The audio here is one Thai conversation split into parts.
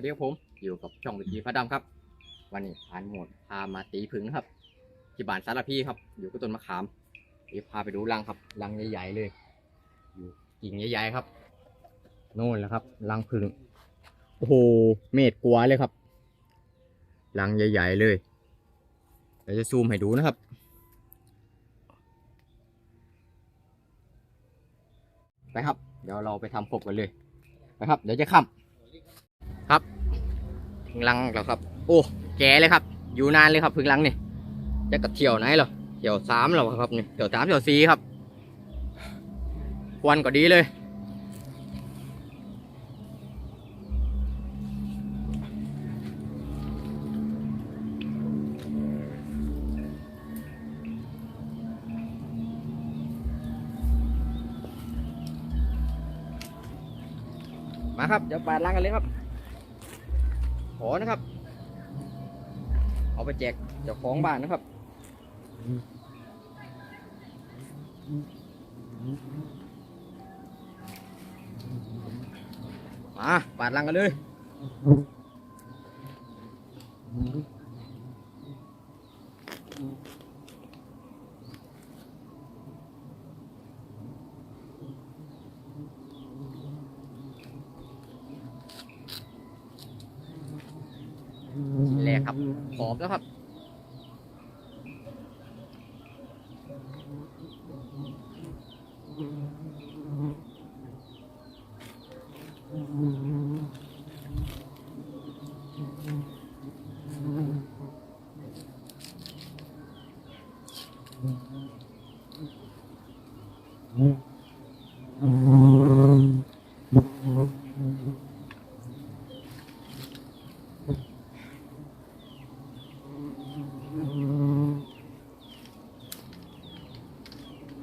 วัสดีครับผมอยู่กับช่องวิธีพระดำครับ วันนี้ผ่านโหมดพามาตีผึ่งนะครับ ที่บ้านสารพีครับ อยู่กับต้นมะขามเดี๋ยวพาไปดูรังครับรังใหญ่ๆเลย อยู่กิ่งใหญ่ๆครับโน่นแหละครับรังผึ่งโอ้โหเมตรกว่าเลยครับรังใหญ่ ๆเลยเดี๋ยวจะซูมให้ดูนะครับไปครับ เดี๋ยวเราไปทำกบกันเลยไปครับ เดี๋ยวจะค้ำ ครับถึงรังแล้วครับ โอ้แก่เลยครับ อยู่นานเลยครับพึ่งรังนี่จะกระเที่ยวไหนเหรอเที่ยวสามแล้วครับนี่เที่ยวสามเที่ยวสี่ครับควันก็ดีเลยมาครับ เดี๋ยวปาดล้างกันเลยครับ ขอนะครับ เอาไปแจกเจ้าของบ้านนะครับมาปาดล้างกันเลย แหลก ครับขอบแล้วครับ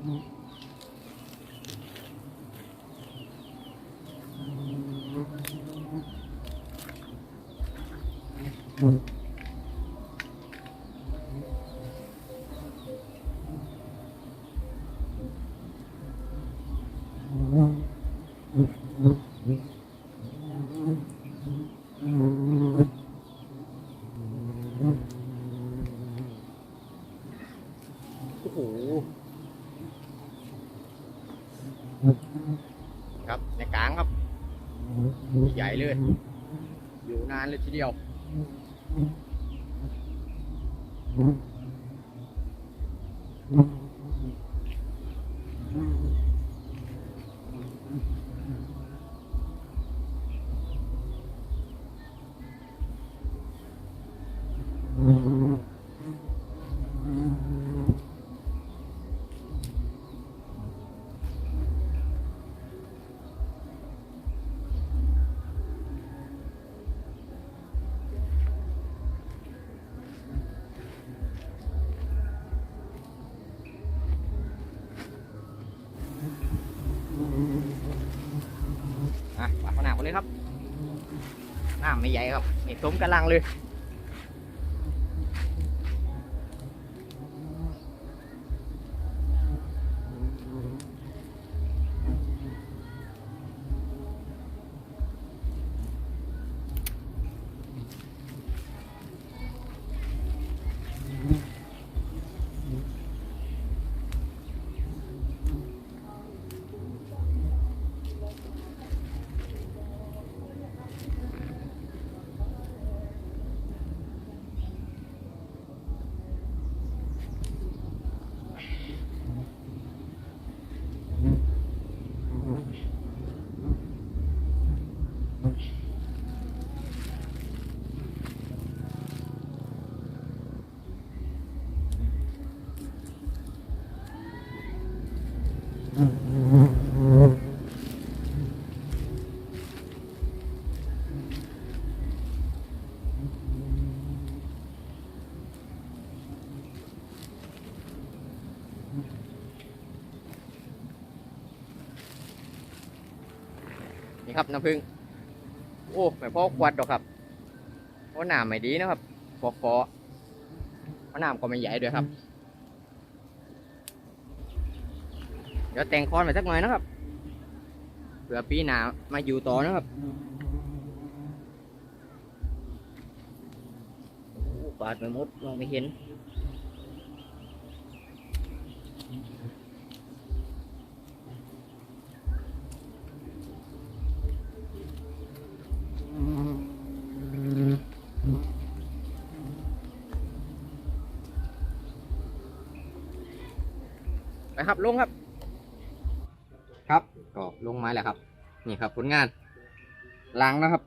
โอ้โห ครับในกลางครับ ใหญ่เลย อยู่นานเลยทีเดียวอ่ น้ำไม่ใหญ่ครั นี่ครับน้ำผึ้งโอ้ไม่พอควัดหรอกครับเพราะหนามไม่ดีนะครับฟอฟอเพราะหนามก็ไม่ใหญ่ด้วยครับ เดี๋ยวแต่งคอนไปสักหน่อยนะครับเผื่อปีหนามาอยู่ต่อนะครับปาดไปหมดมองไม่เห็น ไปครับลงครับ ครับก็ลงไม้แล้วครับ นี่ครับผลงานล้างแล้วครับ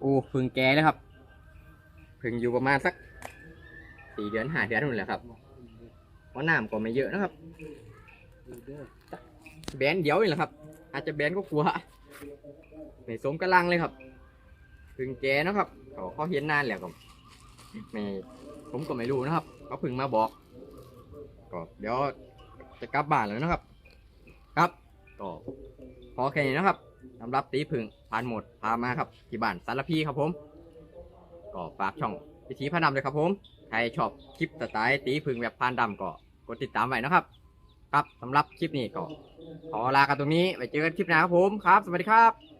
โอ้พึ่งแก่แล้วครับพึ่งอยู่ประมาณสักสี่เดือนห้าเดือนนู่นแหละครับเพราะน้ำก็ไม่เยอะนะครับ แบนเดียวนี่แหละครับ อาจจะแบนก็กลัวไม่สมกำลังเลยครับพึ่งแก่นะครับก็เขาเห็นนานแล้วก็ไม่ผมก็ไม่รู้นะครับเขาพึ่งมาบอกก็เดี๋ยว จะกลับบ้านแล้วนะครับ ครับก็พอแค่นี้นะครับสำหรับตีผึ่งผ่านหมดพามาครับที่บ้านสารพีครับผม ก็ฝากช่องวิธีพานดำเลยครับผมใครชอบคลิปสไตล์ตีผึ่งแบบพานดำก็กดติดตามไว้นะครับ ครับสำหรับคลิปนี้ก็ขอลากันตรงนี้ไว้เจอกันคลิปหน้าครับผมครับ สวัสดีครับ